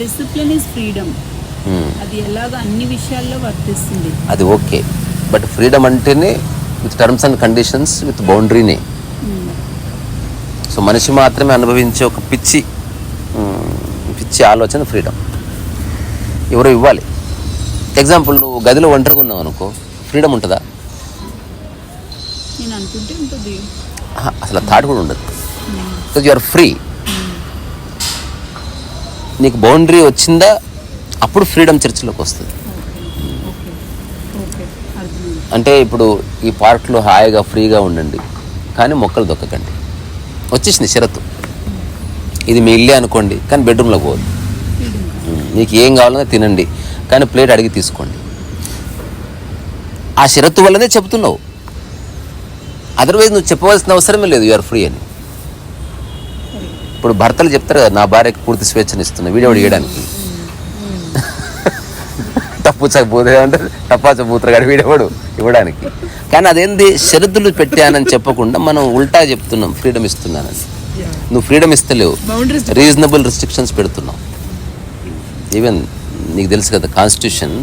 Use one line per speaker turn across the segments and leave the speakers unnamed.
Discipline is freedom అది ఎలాగ అన్ని విషయాల్లో వర్తిస్తుంది.
అది ఓకే. బట్ ఫ్రీడమ్ అంటేనే with terms and conditions with బౌండరీనే so మనిషి మాత్రమే అనుభవించే ఒక పిచ్చి మ్, పిచ్చి ఆలోచన ఫ్రీడమ్ ఎవరో ఇవ్వాలి? ఎగ్జాంపుల్ నువ్వు గదిలో ఒంటరిగా ఉన్నావు అనుకో ఫ్రీడమ్ ఉంటుందా? అసలు థాట్ కూడా ఉండదు. బికాజ్ యు ఆర్ ఫ్రీ నీకు బౌండరీ వచ్చిందా? అప్పుడు ఫ్రీడమ్ చర్చిలోకి వస్తుంది. అంటే ఇప్పుడు ఈ పార్క్లో హాయిగా ఫ్రీగా ఉండండి. కానీ మొక్కలు దొక్కకండి. వచ్చేసింది షరతు ఇది మీ ఇల్లే అనుకోండి కానీ బెడ్రూమ్లో పోదు. ఉమ్, మీకు ఏం కావాలన్నా తినండి. కానీ ప్లేట్ అడిగి తీసుకోండి. ఆ షరతు వల్లనే చెప్తున్నావు. అదర్వైజ్ నువ్వు చెప్పవలసిన అవసరమే లేదు యూఆర్ ఫ్రీ అని. ఇప్పుడు భర్తలు చెప్తారు కదా నా భార్యకి పూర్తి స్వేచ్ఛనిస్తున్నా వీడియో ఇవ్వడానికి తప్పుచా బూదే అంటే టపాచ బూతగాడు వీడెవడు ఇవ్వడానికి? కానీ అదేంది షరతులు పెట్టానని చెప్పకుండా మనం ఉల్టా చెప్తున్నాం ఫ్రీడమ్ ఇస్తున్నానని. నువ్వు ఫ్రీడమ్ ఇస్తలేవు. రీజనబుల్ రిస్ట్రిక్షన్స్ పెడుతున్నావు ఈవెన్ నీకు తెలుసు కదా కాన్స్టిట్యూషన్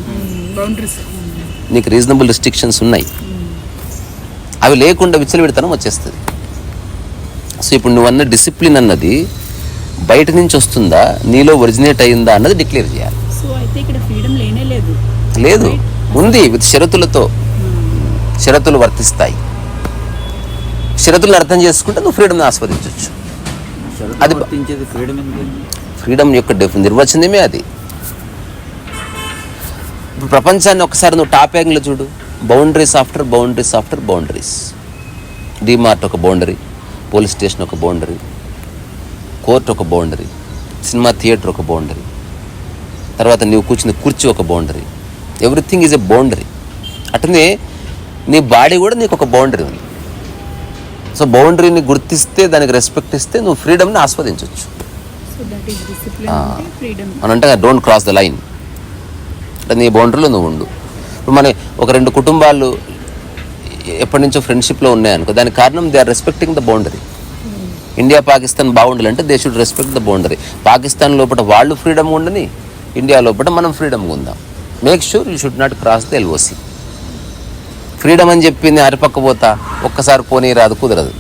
నీకు రీజనబుల్ రిస్ట్రిక్షన్స్ ఉన్నాయి. అవి లేకుండా విచ్చలవిడతనం వచ్చేస్తుంది. సో ఇప్పుడు నువ్వు అన్న డిసిప్లిన్ అన్నది బయట నుంచి వస్తుందా? నీలో ఒరిజినేట్ అయిందా అన్నది డిక్లేర్ చేయాలి.
సో అయితే ఇక్కడ ఫ్రీడమ్ లేనే లేదు.
లేదు. ఉంది. విత్ షరతులతో. షరతులు వర్తిస్తాయి. షరతులను అర్థం చేసుకుంటే నువ్వు ఫ్రీడమ్ని ఆస్వాదించవచ్చు అది
ఫ్రీడమ్
యొక్క నిర్వచనమే అది. ప్రపంచాన్ని ఒకసారి నువ్వు టాప్ యాంగిల్ చూడు. Boundaries after boundaries after boundaries DMart ఒక బౌండరీ పోలీస్ స్టేషన్ ఒక బౌండరీ కోర్ట్ ఒక బౌండరీ సినిమా థియేటర్ ఒక బౌండరీ తర్వాత నీవు కూర్చున్న కుర్చీ ఒక boundary. Everything is a boundary అట్లనే నీ బాడీ కూడా నీకు ఒక బౌండరీ ఉంది. సో బౌండరీని గుర్తిస్తే దానికి రెస్పెక్ట్ ఇస్తే నువ్వు ఫ్రీడమ్ని ఆస్వాదించవచ్చు అని అంటే డోంట్ క్రాస్ ద లైన్ అంటే నీ బౌండరీలో నువ్వు ఉండు. ఇప్పుడు మన ఒక రెండు కుటుంబాలు ఎప్పటి నుంచో ఫ్రెండ్షిప్లో ఉన్నాయనుకో దానికి కారణం they are respecting the boundary India Pakistan బాగుండాలంటే they should respect the boundary Pakistan లోపల వాళ్ళు ఫ్రీడమ్ ఉండని ఇండియా లోపల మనం ఫ్రీడమ్గా ఉందాం. Make sure you should not cross the LOC freedom అని చెప్పింది అరిపక్క పోతా ఒక్కసారి పోనీ రాదు కుదరదు.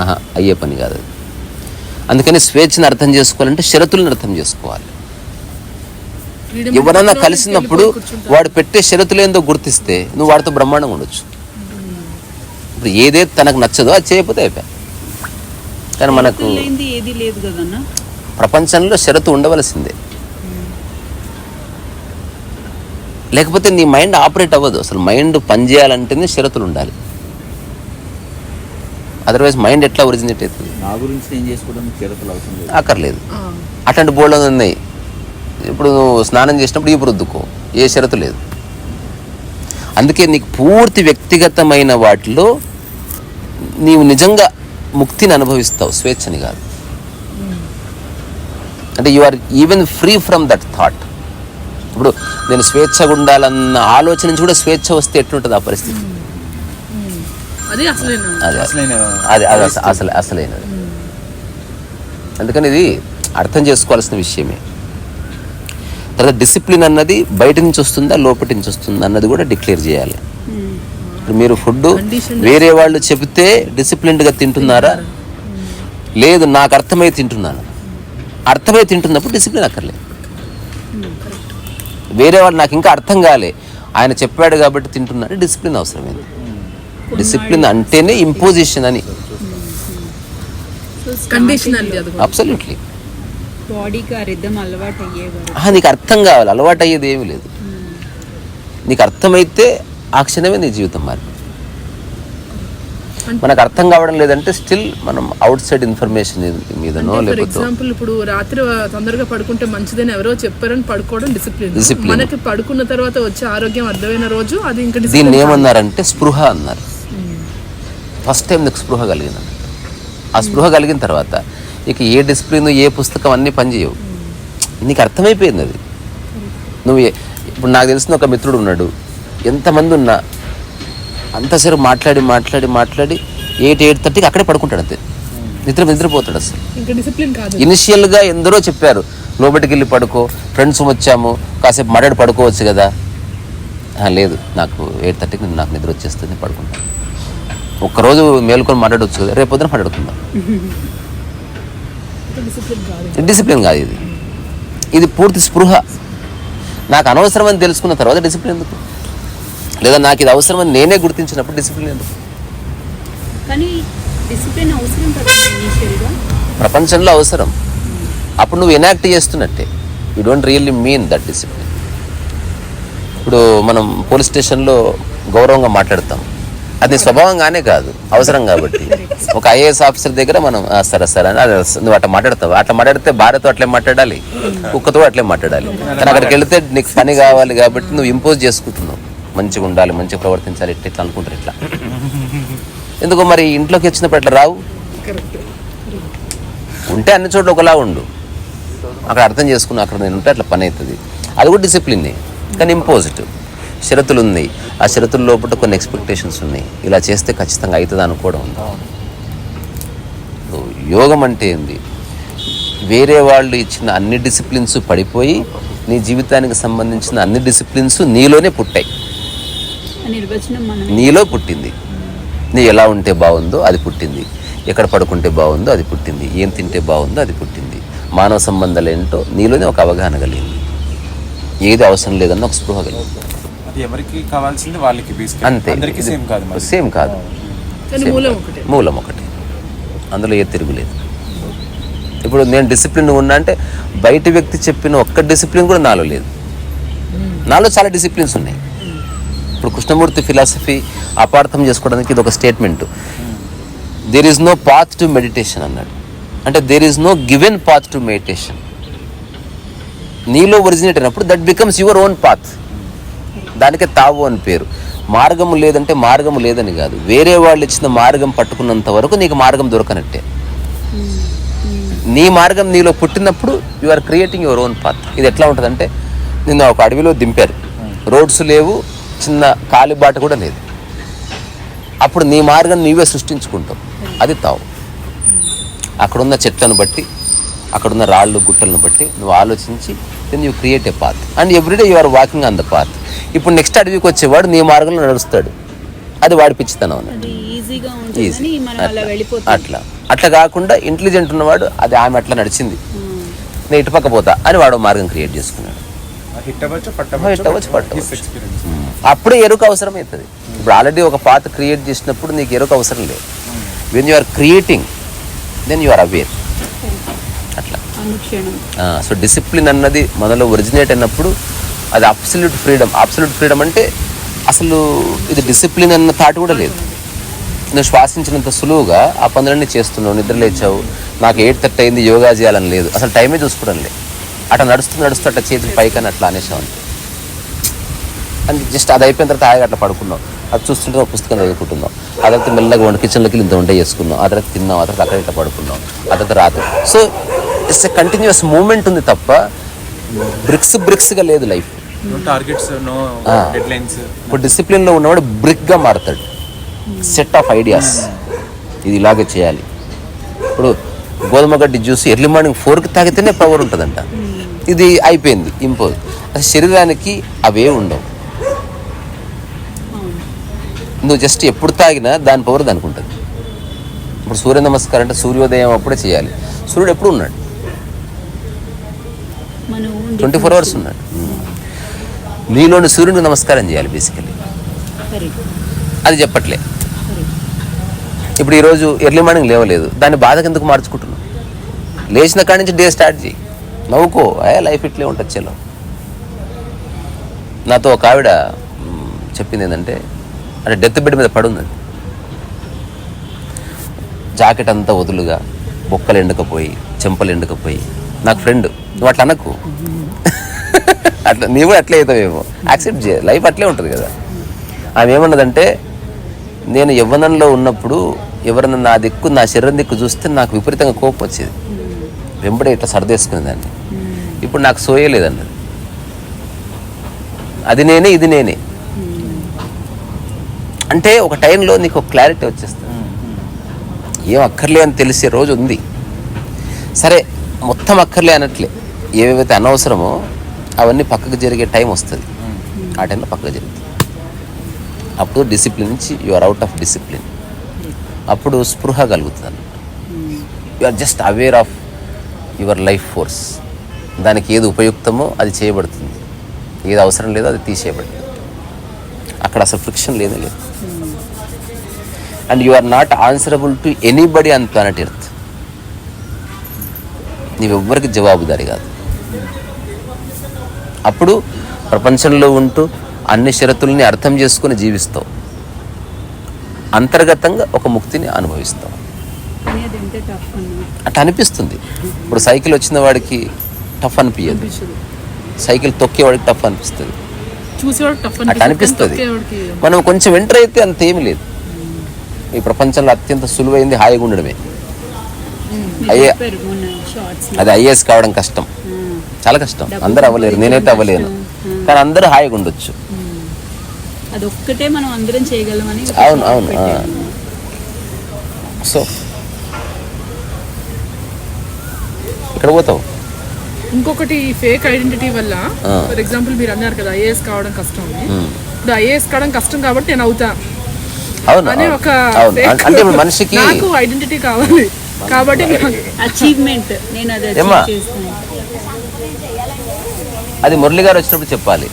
ఆహా అయ్యే పని కాదు అది. అందుకని స్వేచ్ఛను అర్థం చేసుకోవాలంటే షరతులను అర్థం చేసుకోవాలి. ఎవరన్నా కలిసినప్పుడు వాడు పెట్టే షరతులు ఏందో గుర్తిస్తే నువ్వు వాడితో బ్రహ్మాండంగా ఉండొచ్చు. ఇప్పుడు ఏదైతే తనకు నచ్చదో అది చేయకపోతే అయిపోయా కానీ మనకు
లేనిది ఏది లేదు కదన్నా?
ప్రపంచంలో షరతు ఉండవలసిందే. లేకపోతే నీ మైండ్ ఆపరేట్ అవ్వదు. అసలు మైండ్ పనిచేయాలంటేనే షరతులు ఉండాలి. అదర్వైజ్ మైండ్ ఎట్లా ఒరిజినేట్ అవుతుంది?
నా గురించి అవసరం లేదు.
అక్కర్లేదు. అట్లాంటి బోర్డు ఉన్నాయి. ఇప్పుడు నువ్వు స్నానం చేసినప్పుడు ఈ రుద్దుకో. ఏ షరతు లేదు. అందుకే నీకు పూర్తి వ్యక్తిగతమైన వాటిలో నీవు నిజంగా ముక్తిని అనుభవిస్తావు స్వేచ్ఛని కాదు. అంటే you are even free from that thought ఇప్పుడు నేను స్వేచ్ఛగా ఉండాలన్న ఆలోచన నుంచి కూడా స్వేచ్ఛ వస్తే ఎట్లుంటుంది ఆ పరిస్థితి?
అదే అసలు
అది. అసలైనది అందుకని ఇది అర్థం చేసుకోవాల్సిన విషయమే. తర్వాత డిసిప్లిన్ అన్నది బయట నుంచి వస్తుందా లోపటి నుంచి వస్తుందా అన్నది కూడా డిక్లేర్ చేయాలి. ఇప్పుడు మీరు ఫుడ్ వేరే వాళ్ళు చెబితే డిసిప్లిన్డ్గా తింటున్నారా? లేదు నాకు అర్థమై తింటున్నాను. అర్థమై తింటున్నప్పుడు డిసిప్లిన్ అక్కర్లేదు. వేరే వాళ్ళు నాకు ఇంకా అర్థం కాలే. ఆయన చెప్పాడు కాబట్టి తింటున్నాను. డిసిప్లిన్ అవసరమైంది డిసిప్లిన్ అంటేనే ఇంపోజిషన్ అని.
కూడా.
అబ్సల్యూట్లీ నీకు అర్థం కావాలి. అలవాటు అయ్యేది ఏమీ లేదు. నీకు అర్థమైతే ఆ క్షణమే నీ జీవితం మారి మనకు అర్థం కావడం లేదంటే స్టిల్ మనం అవుట్ సైడ్ ఇన్ఫర్మేషన్ మీదనో లేకపోతే
ఎగ్జాంపుల్ ఇప్పుడు రాత్రి తొందరగా పడుకుంటే మంచిదని ఎవరో చెప్పారని పడుకోవడం డిసిప్లిన్
Discipline.
మనకి పడుకున్న తర్వాత వచ్చే ఆరోగ్యం అర్థమైన రోజు అది ఇంకా
దీన్ని. ఏమన్నారంటే స్పృహ అన్నారు. ఫస్ట్ టైం నీకు స్పృహ కలిగింది. ఆ స్పృహ కలిగిన తర్వాత ఇక ఏ డిసిప్లిన్ ఏ పుస్తకం అన్నీ పనిచేయవు నీకు అర్థమైపోయింది అది. నువ్వు ఏ- ఇప్పుడు నాకు తెలిసిన ఒక మిత్రుడు ఉన్నాడు. ఎంతమంది ఉన్నా అంతసేపు మాట్లాడి మాట్లాడి మాట్లాడి ఎయిట్ ఎయిట్ థర్టీకి అక్కడే పడుకుంటాడు అంతే. నిద్ర నిద్రపోతాడు అసలు. ఇనిషియల్గా ఎందరో చెప్పారు లోబడికి వెళ్ళి పడుకో ఫ్రెండ్స్ వచ్చాము కాసేపు మడడి పడుకోవచ్చు కదా. లేదు నాకు ఎయిట్ థర్టీకి నాకు నిద్ర వచ్చేస్తుంది పడుకుంటాను ఒక్కరోజు మేలుకొని మాట్లాడవచ్చు కదా రేపు పొద్దున మాట్లాడుకుందాం.
డిసిప్లిన్ కాదు.
ఇది డిసిప్లిన్ కాదు ఇది. ఇది పూర్తి స్పృహ. నాకు అనవసరం అని తెలుసుకున్న తర్వాత డిసిప్లిన్ ఎందుకు? లేదా నాకు ఇది అవసరమని నేనే గుర్తించినప్పుడు డిసిప్లిన్ ఎందుకు
కానీ డిసిప్లిన్ అవసరం
ప్రపంచంలో అవసరం. అప్పుడు నువ్వు enact చేస్తున్నట్టే. You don't really mean that discipline ఇప్పుడు మనం పోలీస్ స్టేషన్లో గౌరవంగా మాట్లాడతాం. అది స్వభావంగానే కాదు. అవసరం కాబట్టి. ఒక ఐఏఎస్ ఆఫీసర్ దగ్గర మనం "ఆ, సరే సరే అని నువ్వు అట్లా మాట్లాడతావు? అట్లా మాట్లాడితే భార్యతో అట్లే మాట్లాడాలి. కుక్కతో అట్లే మాట్లాడాలి. కానీ అక్కడికి వెళితే నీకు పని కావాలి కాబట్టి నువ్వు ఇంపోజ్ చేసుకుంటున్నావు. మంచిగా ఉండాలి మంచిగా ప్రవర్తించాలి ఇట్లా ఇట్లా అనుకుంటారు ఇట్లా. ఎందుకో మరి ఇంట్లోకి వచ్చినప్పుడు అట్లా రావు ఉంటే అన్ని చోట్ల ఒకలా ఉండు. అక్కడ అర్థం చేసుకుని అక్కడ నేను ఉంటే అట్లా పని అవుతుంది. అది కూడా డిసిప్లిన్ కానీ ఇంపోజిట్ షరతులు ఉంది ఆ షరతుల లోపల కొన్ని ఎక్స్పెక్టేషన్స్ ఉన్నాయి. ఇలా చేస్తే ఖచ్చితంగా అవుతుంది అనుకోవడం ఉంది. యోగం అంటే ఏంది? వేరే వాళ్ళు ఇచ్చిన అన్ని డిసిప్లిన్స్ పడిపోయి నీ జీవితానికి సంబంధించిన అన్ని డిసిప్లిన్స్ నీలోనే పుట్టాయి. నీలో పుట్టింది. నీ ఎలా ఉంటే బాగుందో అది పుట్టింది. ఎక్కడ పడుకుంటే బాగుందో అది పుట్టింది. ఏం తింటే బాగుందో అది పుట్టింది. మానవ సంబంధాలు ఏంటో నీలోనే ఒక అవగాహన కలిగింది. ఏది అవసరం లేదన్న ఒక స్పృహ కలిగింది.
అది ఎవరికి కావాల్సింది వాళ్ళకి బేసిక్
అంతే.
సేమ్ కాదు
సేమ్ కాదు.
మూలం ఒకటి.
అందులో ఏ తిరుగులేదు ఇప్పుడు నేను డిసిప్లిన్ ఉన్నా అంటే బయట వ్యక్తి చెప్పిన ఒక్క డిసిప్లిన్ కూడా నాలో లేదు. నాలో చాలా డిసిప్లిన్స్ ఉన్నాయి. ఇప్పుడు కృష్ణమూర్తి ఫిలాసఫీ అపార్థం చేసుకోవడానికి ఇది ఒక statement. There is no path to meditation అన్నాడు. అంటే there is no given path to meditation నీలో ఒరిజినేట్ అయినప్పుడు that becomes your own path దానికే తావు అని పేరు. మార్గము లేదంటే మార్గము లేదని కాదు. వేరే వాళ్ళు ఇచ్చిన మార్గం పట్టుకున్నంత వరకు నీకు మార్గం దొరకనట్టే. నీ మార్గం నీలో పుట్టినప్పుడు you are creating your own path ఇది ఎట్లా ఉంటుందంటే నిన్న ఒక అడవిలో దింపారు. రోడ్స్ లేవు చిన్న కాలిబాట కూడా లేదు. అప్పుడు నీ మార్గం నీవే సృష్టించుకుంటావు. అది తావు. అక్కడున్న చెట్లను బట్టి అక్కడున్న రాళ్ళు గుట్టలను బట్టి నువ్వు ఆలోచించి then you create a path and everyday you are walking on the path ఇప్పుడు నెక్స్ట్ అడవికి వచ్చేవాడు నీ మార్గంలో నడుస్తాడు. అది వాడి పిచ్చితనం. ఈజీ అట్లా. అట్లా. కాకుండా ఇంటెలిజెంట్ ఉన్నవాడు అది ఆమె అట్లా నడిచింది. నేను ఇటుపక్క పోతా అని వాడు మార్గం క్రియేట్ చేసుకున్నాడు.
పట్టవచ్చు. ఎక్స్పీరియన్స్
అప్పుడే ఎరుక అవసరం అవుతుంది ఇప్పుడు ఆల్రెడీ ఒక పాత క్రియేట్ చేసినప్పుడు నీకు ఎరుక అవసరం లేదు. When you are creating then you are aware అట్లా.
అనుక్షణం.
సో డిసిప్లిన్ అన్నది మనలో ఒరిజినేట్ అయినప్పుడు అది అబ్సల్యూట్ ఫ్రీడమ్ అబ్సల్యూట్ ఫ్రీడమ్ అంటే అసలు ఇది డిసిప్లిన్ అన్న థాట్ కూడా లేదు. నువ్వు శ్వాసించినంత సులువుగా ఆ పనులన్నీ చేస్తున్నావు నిద్ర లేచావు నాకు ఎయిట్ థర్టీ అయింది యోగా చేయాలని లేదు. అసలు టైమే చూసుకోవడం లేదు. అట్లా నడుస్తూ నడుస్తూ అట్లా చేతులు పైకని అట్లా అనేసాం అని జస్ట్ అది అయిపోయిన తర్వాత హాయిగా అట్లా పడుకున్నాం. అది చూస్తుంటే ఒక పుస్తకం చదువుకుంటున్నాం. ఆ తర్వాత మెల్లగా వంట కిచెన్లోకి ఇంత వంట చేసుకున్నాం. ఆ తర్వాత తిన్నాం. ఆ తర్వాత అక్కడ ఇట్లా పడుకున్నాం. ఆ తర్వాత రాత్రి. So it's a continuous moment ఉంది తప్ప బ్రిక్స్ బ్రిక్స్గా లేదు లైఫ్.
టార్గెట్స్ నో
ఇప్పుడు డిసిప్లిన్లో ఉన్నవాడు బ్రిక్గా మారుతాడు. సెట్ ఆఫ్ ఐడియాస్ ఇది ఇలాగే చేయాలి. ఇప్పుడు గోధుమ గడ్డి జ్యూస్ ఎర్లీ మార్నింగ్ ఫోర్కి తాగితేనే పవర్ ఉంటుందంట. ఇది అయిపోయింది ఇంపోజ్. శరీరానికి అవే ఉండవు. నువ్వు జస్ట్ ఎప్పుడు తాగినా దాని పవర్ దానికి ఉంటుంది. ఇప్పుడు సూర్య నమస్కారం అంటే సూర్యోదయం అప్పుడే చేయాలి. సూర్యుడు ఎప్పుడు ఉన్నాడు? ట్వంటీ ఫోర్ అవర్స్ ఉన్నాడు. నీలోని సూర్యుడికి నమస్కారం చేయాలి బేసికలీ. అది చెప్పట్లే. ఇప్పుడు ఈరోజు ఎర్లీ మార్నింగ్ లేవలేదు. దాన్ని బాధకు ఎందుకు మార్చుకుంటున్నావు? లేచిన కాడి నుంచి డే స్టార్ట్ చేయి. నవ్వుకో. ఏ లైఫ్ ఇట్లే ఉంటుంది చెలో నాతో ఒక ఆవిడ చెప్పింది ఏంటంటే అంటే డెత్ బెడ్ మీద పడుంది. జాకెట్ అంతా వదులుగా బొక్కలు ఎండకపోయి చెంపలు ఎండకపోయి నాకు ఫ్రెండ్ నువ్వు అట్లా అనకు. అట్లా నీవు అట్లే అవుతావేమో. యాక్సెప్ట్ చేయ లైఫ్ అట్లే ఉంటుంది కదా. ఆమె ఏమన్నదంటే నేను యవ్వనంలో ఉన్నప్పుడు ఎవరన్నా నా దిక్కు నా శరీరం దిక్కు చూస్తే నాకు విపరీతంగా కోపం వచ్చేది. వెంబడే ఇట్లా సర్దేసుకునేదాన్ని ఇప్పుడు నాకు సోయలేదన్నది అది నేనే ఇది నేనే. అంటే ఒక టైంలో నీకు ఒక క్లారిటీ వచ్చేస్తుంది. ఏం అక్కర్లే అని తెలిసే రోజు ఉంది. సరే మొత్తం అక్కర్లే అనట్లే. ఏవేవైతే అనవసరమో అవన్నీ పక్కకు జరిగే టైం వస్తుంది. ఆ టైంలో పక్కకు జరుగుతుంది. అప్పుడు డిసిప్లిన్ నుంచి you are out of discipline అప్పుడు స్పృహ కలుగుతుంది. అన్నమాట you are just aware of your life force. దానికి ఏది ఉపయుక్తమో అది చేయబడుతుంది. ఏది అవసరం లేదో అది తీసేయబడుతుంది. అక్కడ అసలు ఫ్రిక్షన్ లేదే లేదు. And you are not answerable to anybody on planet earth నీవెవ్వరికి జవాబుదారి కాదు. అప్పుడు ప్రపంచంలో ఉంటూ అన్ని షరతుల్ని అర్థం చేసుకుని జీవిస్తావు. అంతర్గతంగా ఒక ముక్తిని అనుభవిస్తావు. అట్లా అనిపిస్తుంది. ఇప్పుడు సైకిల్ వచ్చిన వాడికి టఫ్ అనిపించదు. సైకిల్ తొక్కేవాడికి టఫ్ అనిపిస్తుంది. అట్లా అనిపిస్తుంది. మనం కొంచెం ఎంటర్ అయితే అంత ఏమీ లేదు. ఈ ప్రపంచంలో అత్యంత సులువైంది హాయిగా ఉండడమే. అయ్యే అది ఐఏఎస్ కావడం కష్టం. చాలా కష్టం. అందరూ అవ్వలేరు. నేనైతే అవ్వలేను. కానీ అందరూ హాయిగా ఉండొచ్చు.
మనం అందరం చేయగలమని
అవును, అవును. సో ఇక్కడ పోతావు?
ఇంకొకటి ఫేక్ ఐడెంటిటీ వల్ల. ఫర్ ఎగ్జాంపుల్ మీరు అన్నారు కదా ఐఏఎస్ కావడం కష్టం. ఇప్పుడు ఐఏఎస్ కావడం కష్టం కాబట్టి నేను అవుతా.
అవును?
అనే. ఒక
అంటే మనిషికి
నాకు ఐడెంటిటీ కావాలి. కాబట్టి
అచీవ్మెంట్ నేను అది
అది మురళి గారు వచ్చినప్పుడు చెప్పాలి.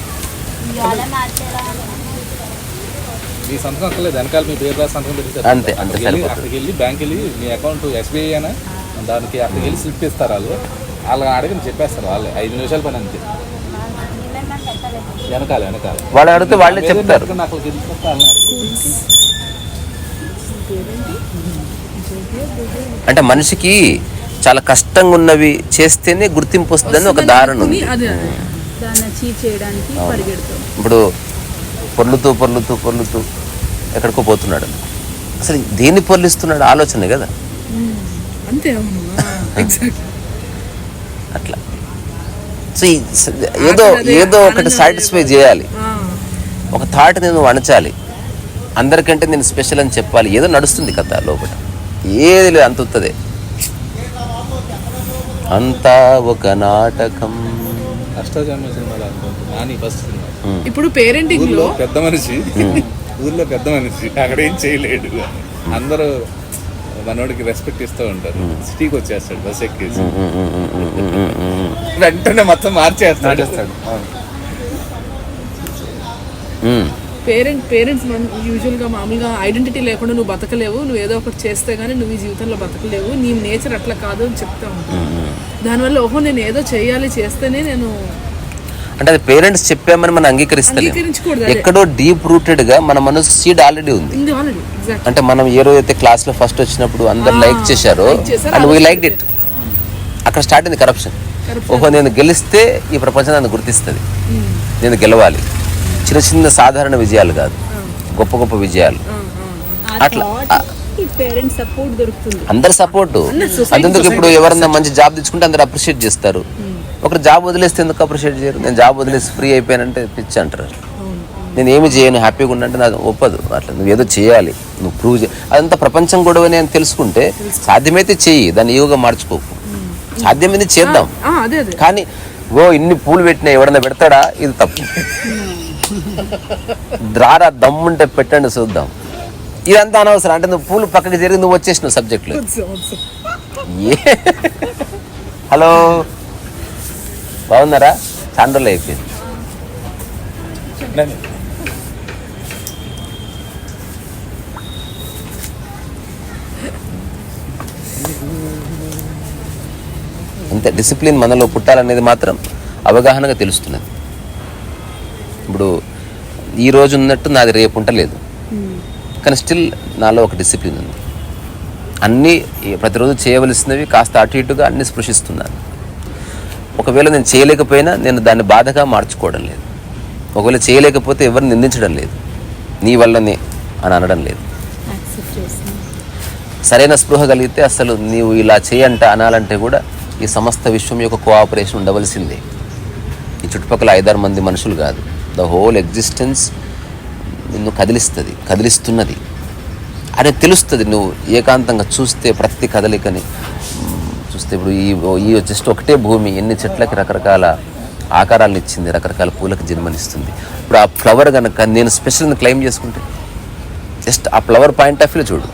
మీ సంతకం అక్కర్లేదు. వెనకాల మీ పేరు రాసి సంతకం పెట్టి.
అంతే, అంతే
వెళ్ళి బ్యాంక్ వెళ్ళి మీ అకౌంట్ ఎస్బీఐ అయినా దానికి అక్కడికి వెళ్ళి స్లిప్ ఇస్తారు వాళ్ళు. వాళ్ళని అడిగి చెప్పేస్తారు వాళ్ళే. ఐదు నిమిషాల పని అంతే. వెనకాల వెనకాల.
వాళ్ళు అడిగితే వాళ్ళే చెప్తారు.
నాకు.
అంటే మనిషికి చాలా కష్టంగా ఉన్నవి చేస్తేనే గుర్తింపు వస్తుందని ఒక ధారణ ఉంది. ఇప్పుడు పొర్లుతూ పొర్లుతూ పొర్లుతూ ఎక్కడికో పోతున్నాడు. అసలు దేన్ని పొర్లిస్తున్నాడు? ఆలోచనే కదా.
అంతే అవును. ఎగ్జాక్ట్
అట్లా. సో ఏదో ఏదో ఒకటి సాటిస్ఫై చేయాలి. ఒక థాట్ నేను అణచాలి అందరికంటే నేను స్పెషల్ అని చెప్పాలి. ఏదో నడుస్తుంది కథ లోపల. ఏది లేదు అంత ఉత్తదే అంతా ఒక నాటకం.
ఇప్పుడు పేరెంటింగ్
ఊర్లో
లో
పెద్ద మనిషి. ఊర్లో పెద్ద మనిషి. అక్కడ ఏం చేయలేడు. అందరూ మనోడికి రెస్పెక్ట్ ఇస్తూ ఉంటారు. సిటీకి వచ్చేస్తాడు బస్ ఎక్కేసి. వెంటనే మొత్తం మార్చేస్తాడు.
పేరెంట్ పేరెంట్స్ యూజువల్గా మామూలుగా ఐడెంటిటీ లేకుండా నువ్వు బతకలేవు నువ్వు ఏదో ఒకటి చేస్తే గానీ నువ్వు ఈ జీవితంలో బతకలేవు నీ నేచర్ అట్లా కాదు అని చెప్తా ఉంటాను దానివల్ల ఓహో నేను ఏదో చేయాలి చేస్తేనే నేను
అంటే అది పేరెంట్స్ చెప్పామని మనం అంగీకరిస్తలేం.
అంగీకరించకూడదు అదే.
ఎక్కడో డీప్ రూటెడ్గా మన మనసు సీడ్ ఆల్రెడీ ఉంది.
ఉంది ఆల్రెడీ ఎగ్జాక్ట్
అంటే మనం ఏ రోజైతే క్లాస్లో ఫస్ట్ వచ్చినప్పుడు అందరు లైక్ చేశారో అండ్ వీ లైక్ ఇట్ అక్కడ స్టార్ట్ అయింది కరప్షన్ ఓహో నేను గెలిస్తే ఈ ప్రపంచం నన్ను గుర్తిస్తుంది. నేను గెలవాలి. చిన్న చిన్న సాధారణ విజయాలు కాదు. గొప్ప గొప్ప విజయాలు.
ఆ
అట్లా. అందరి సపోర్ట్ అందుకు ఇప్పుడు ఎవరన్నా మంచి జాబ్ తెచ్చుకుంటే అందరు అప్రిషియేట్ చేస్తారు. ఒకరు జాబ్ వదిలేస్తే ఎందుకు అప్రిషియేట్ చేయరు? నేను జాబ్ వదిలేసి ఫ్రీ అయిపోయానంటే పిచ్చి అంటారు. నేను ఏమి చేయను హ్యాపీగా ఉన్నంటే నాకు ఒప్పదు. అట్లా నువ్వు ఏదో చేయాలి. నువ్వు ప్రూవ్ చే అదంతా ప్రపంచం గొడవని అని తెలుసుకుంటే సాధ్యమైతే చెయ్యి. దాన్ని ఈవుగా మార్చుకోకు సాధ్యమైంది చేద్దాం. కానీ ఓ ఇన్ని పూలు పెట్టినా ఎవడన్నా పెడతాడా? ఇది తప్పు. రారా దమ్ముంటే పెట్టండి చూద్దాం. ఇదంతా అనవసరం. అంటే నువ్వు పూలు పక్కకి జరిగి నువ్వు వచ్చేసినావు సబ్జెక్ట్లో ఏ? హలో? బాగున్నారా? చాలా రోజులు అయిపోయింది అంతే డిసిప్లిన్ మనలో పుట్టాలనేది మాత్రం అవగాహనగా తెలుస్తున్నది. ఇప్పుడు ఈ రోజు ఉన్నట్టు నాది రేపు ఉండలేదు. కానీ స్టిల్ నాలో ఒక డిసిప్లిన్ ఉంది. అన్నీ ప్రతిరోజు చేయవలసినవి కాస్త అటు ఇటుగా అన్ని స్పృశిస్తున్నాను. ఒకవేళ నేను చేయలేకపోయినా నేను దాన్ని బాధగా మార్చుకోవడం లేదు. ఒకవేళ చేయలేకపోతే ఎవరిని నిందించడం లేదు. నీ వల్లనే అని అనడం లేదు. సరైన స్పృహ కలిగితే అసలు నీవు ఇలా చేయంట అనాలంటే కూడా ఈ సమస్త విశ్వం యొక్క కోఆపరేషన్ ఉండవలసిందే. ఈ చుట్టుపక్కల ఐదారు మంది మనుషులు కాదు. ద హోల్ ఎగ్జిస్టెన్స్ నిన్ను కదిలిస్తుంది కదిలిస్తున్నది. అని తెలుస్తుంది నువ్వు ఏకాంతంగా చూస్తే ప్రతి కదలికని చూస్తే ఇప్పుడు ఈ ఈ జస్ట్ ఒకటే భూమి ఎన్ని చెట్లకి రకరకాల ఆకారాలను ఇచ్చింది రకరకాల పూలకు జన్మనిస్తుంది. ఇప్పుడు ఆ ఫ్లవర్ కనుక నేను స్పెషల్ క్లెయిమ్ చేసుకుంటే జస్ట్ ఆ ఫ్లవర్ పాయింట్ ఆఫ్ వ్యూ చూడు.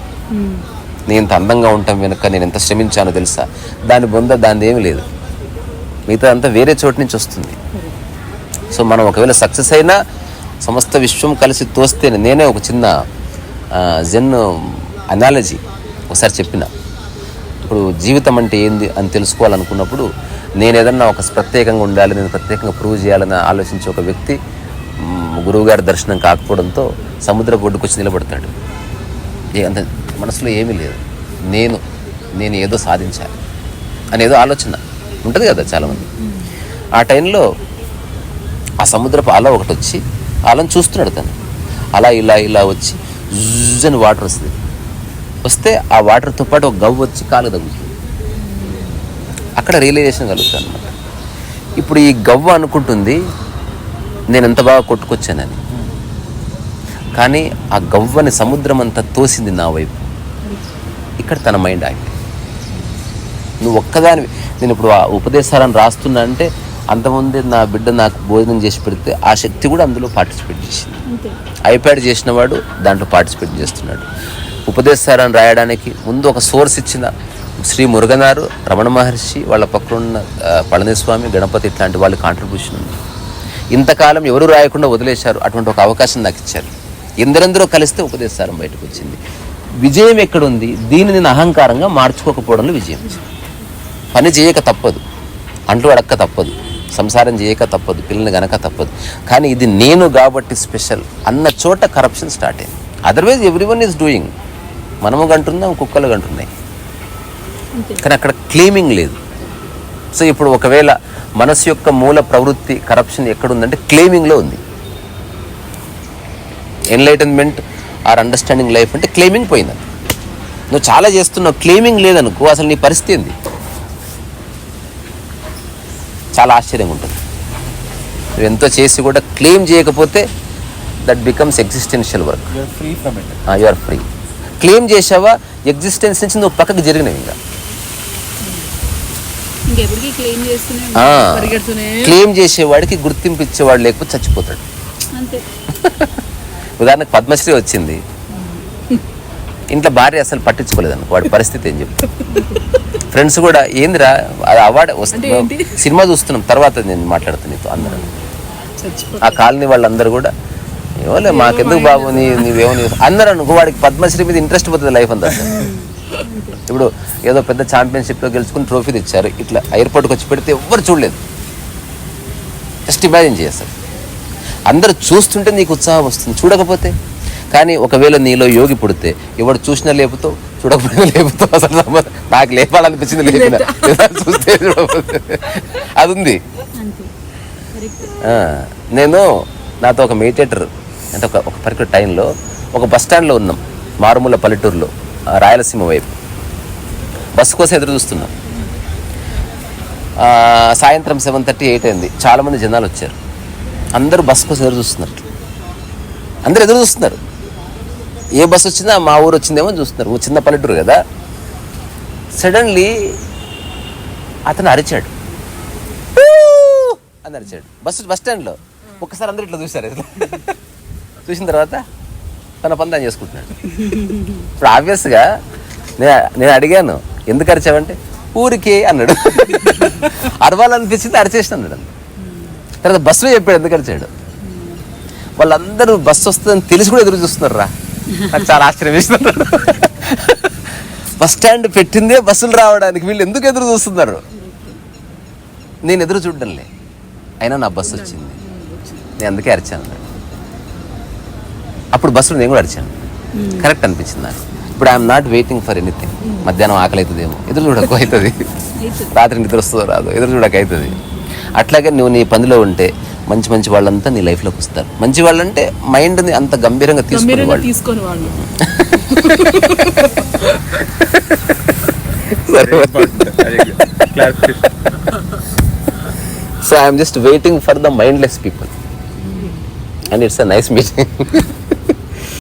నేను ఇంత అందంగా ఉంటాం వెనుక నేను ఎంత శ్రమించానో తెలుసా? దాని బొంద దాని ఏమి లేదు. మిగతా అంతా వేరే చోటు నుంచి వస్తుంది. సో మనం ఒకవేళ సక్సెస్ అయినా సమస్త విశ్వం కలిసి తోస్తేనే నేనే ఒక చిన్న జెన్ అనాలజీ ఒకసారి చెప్పిన. ఇప్పుడు జీవితం అంటే ఏంది అని తెలుసుకోవాలనుకున్నప్పుడు నేను ఏదన్నా ఒక ప్రత్యేకంగా ఉండాలి నేను ప్రత్యేకంగా ప్రూవ్ చేయాలని ఆలోచించే ఒక వ్యక్తి గురువుగారి దర్శనం కాకపోవడంతో సముద్ర ఒడ్డుకు వచ్చి నిలబడతాడు. ఏ అంత మనసులో ఏమీ లేదు. నేను నేను ఏదో సాధించాలి అనేదో ఆలోచన ఉంటుంది కదా చాలామంది. ఆ టైంలో ఆ సముద్రపు అల ఒకటి వచ్చి ఆ అలను చూస్తున్నాడు తను. అలా ఇలా ఇలా వచ్చి జుజ్ అని వాటర్ వస్తుంది. వస్తే ఆ వాటర్తో పాటు ఒక గవ్వ వచ్చి కాలు తగ్గుతుంది అక్కడ రియలైజేషన్ కలుగుతుంది అనమాట ఇప్పుడు ఈ గవ్వ అనుకుంటుంది నేను ఎంత బాగా కొట్టుకొచ్చానని. కానీ ఆ గవ్వని సముద్రం అంతా తోసింది నా వైపు. ఇక్కడ తన మైండ్ ఆగింది నువ్వు ఒక్కదాని నేను ఇప్పుడు ఆ ఉపదేశాలను రాస్తున్నా అంటే అంతకుముందే నా బిడ్డ నాకు భోజనం చేసి పెడితే ఆ శక్తి కూడా అందులో పార్టిసిపేట్ చేసింది. ఐప్యాడ్ చేసిన వాడు దాంట్లో పార్టిసిపేట్ చేస్తున్నాడు. ఉపదేశాలను రాయడానికి ముందు ఒక సోర్స్ ఇచ్చిన శ్రీ మురుగనారు రమణ మహర్షి వాళ్ళ పక్కనున్న పళనిస్వామి గణపతి ఇట్లాంటి వాళ్ళ కాంట్రిబ్యూషన్ ఉంది. ఇంతకాలం ఎవరు రాయకుండా వదిలేశారు? అటువంటి ఒక అవకాశం నాకు ఇచ్చారు. ఎందరెందరో కలిస్తే ఉపదేశారం బయటకు వచ్చింది. విజయం ఎక్కడుంది? దీనిని నేను అహంకారంగా మార్చుకోకపోవడంలో విజయం పని చేయక తప్పదు. అంటూ అడక్క తప్పదు. సంసారం చేయక తప్పదు. పిల్లల్ని గనక తప్పదు. కానీ ఇది నేను కాబట్టి స్పెషల్ అన్న చోట కరప్షన్ స్టార్ట్ అయింది. అదర్వైజ్ ఎవ్రీవన్ ఈజ్ డూయింగ్ మనము గంటున్నాం కుక్కలు గంటున్నాయి
అంతే.
కానీ అక్కడ క్లెయిమింగ్ లేదు. సో ఇప్పుడు ఒకవేళ మనసు యొక్క మూల ప్రవృత్తి కరప్షన్ ఎక్కడుందంటే క్లెయిమింగ్లో ఉంది. ఎన్లైటన్మెంట్ ఆర్ అండర్స్టాండింగ్ లైఫ్ అంటే క్లెయిమింగ్ పోయింది. నువ్వు చాలా చేస్తున్నావు క్లెయిమింగ్ లేదనుకో అసలు నీ పరిస్థితి ఏంది? చాలా ఆశ్చర్యంగా ఉంటుంది. నువ్వు ఎంతో చేసి కూడా క్లెయిమ్ చేయకపోతే that becomes existential work you are free claim చేసావా ఎగ్జిస్టెన్స్ నుంచి నువ్వు పక్కకి జరిగినవి ఇంకా.
క్లెయిమ్
చేసేవాడికి గుర్తింపు ఇచ్చేవాడు లేకపోతే చచ్చిపోతాడు. ఉదాహరణకు పద్మశ్రీ వచ్చింది. ఇంట్లో భార్య అసలు పట్టించుకోలేదు అనుకో వాడి పరిస్థితి ఏం చెప్పు. ఫ్రెండ్స్ కూడా ఏందిరా అది అవార్డు వస్తుంది? సినిమా చూస్తున్నాం తర్వాత నేను మాట్లాడుతాను నీతో అందరూ. ఆ కాలనీ వాళ్ళందరూ కూడా ఏమోలే మాకెందుకు బాబు నీ నీవేమో నీ అందరూ అనుకో వాడికి పద్మశ్రీ మీద ఇంట్రెస్ట్ పోతుంది లైఫ్ అంతా. ఇప్పుడు ఏదో పెద్ద ఛాంపియన్షిప్లో గెలుచుకుని ట్రోఫీ తెచ్చారు ఇట్లా ఎయిర్పోర్ట్కి వచ్చి పెడితే ఎవ్వరు చూడలేదు. జస్ట్ ఇమాజిన్ చేస్తారు. అందరూ చూస్తుంటే నీకు ఉత్సాహం వస్తుంది చూడకపోతే. కానీ ఒకవేళ నీలో యోగి పుడితే ఎవడు చూసినా లేపుతావు చూడకపోయినా లేపుతావు అసలు నాకు లేపాలనిపించింది లేపిన. చూస్తే చూడకపోతే. అది ఉంది. నేను నాతో ఒక మెడిటేటర్ అంటే ఒక ఒక పర్టికులర్ టైంలో ఒక బస్ స్టాండ్లో ఉన్నాం మారుమూల పల్లెటూరులో రాయలసీమ వైపు. బస్సు కోసం ఎదురు చూస్తున్నాం. సాయంత్రం సెవెన్ థర్టీ ఎయిట్ అయింది. చాలామంది జనాలు వచ్చారు. అందరూ బస్సు కోసం ఎదురు చూస్తున్నారు. అందరూ ఎదురు చూస్తున్నారు. ఏ బస్సు వచ్చిందా మా ఊరు వచ్చిందేమో చూస్తున్నారు. ఓ చిన్న పల్లెటూరు కదా. సడన్లీ అతను అరిచాడు. అని అరిచాడు. బస్సు బస్ స్టాండ్లో ఒక్కసారి అందరూ ఇట్లా చూశారు. ఇట్లా చూసిన తర్వాత తన పని తాను చేసుకుంటున్నాడు. ఇప్పుడు ఆబ్వియస్గా నేను నేను అడిగాను ఎందుకు అరిచావంటే? ఊరికే అన్నాడు. అరవాలనిపించింది అరిచేసిన అన్నాడు తర్వాత బస్సులో చెప్పాడు ఎందుకు అరిచాడు? వాళ్ళందరూ బస్సు వస్తుందని తెలిసి కూడా ఎదురు చూస్తున్నారు రా నాకు చాలా ఆశ్చర్యం వేస్తున్నారు బస్ స్టాండ్ పెట్టిందే బస్సులు రావడానికి వీళ్ళు ఎందుకు ఎదురు చూస్తున్నారు? నేను ఎదురు చూడడంలే. అయినా నా బస్సు వచ్చింది. నేను అందుకే అరిచాను అన్నాడు. అప్పుడు బస్సులో నేను కూడా అరిచాను. కరెక్ట్ అనిపించింది నాకు. ఇప్పుడు I'm not waiting for anything మధ్యాహ్నం ఆకలి అవుతుందేమో ఎదురు చూడకు అవుతుంది. రాత్రి నిద్ర వస్తుందో రాదు ఎదురు చూడక అవుతుంది. అట్లాగే నువ్వు నీ పనిలో ఉంటే మంచి మంచి వాళ్ళంతా నీ లైఫ్లోకి వస్తారు. మంచి వాళ్ళంటే మైండ్ని అంత గంభీరంగా తీసుకునే
గంభీరంగా
వాళ్ళు.
తీసుకొని వాళ్ళు.
So I'm just waiting for the mindless people and it's a nice meeting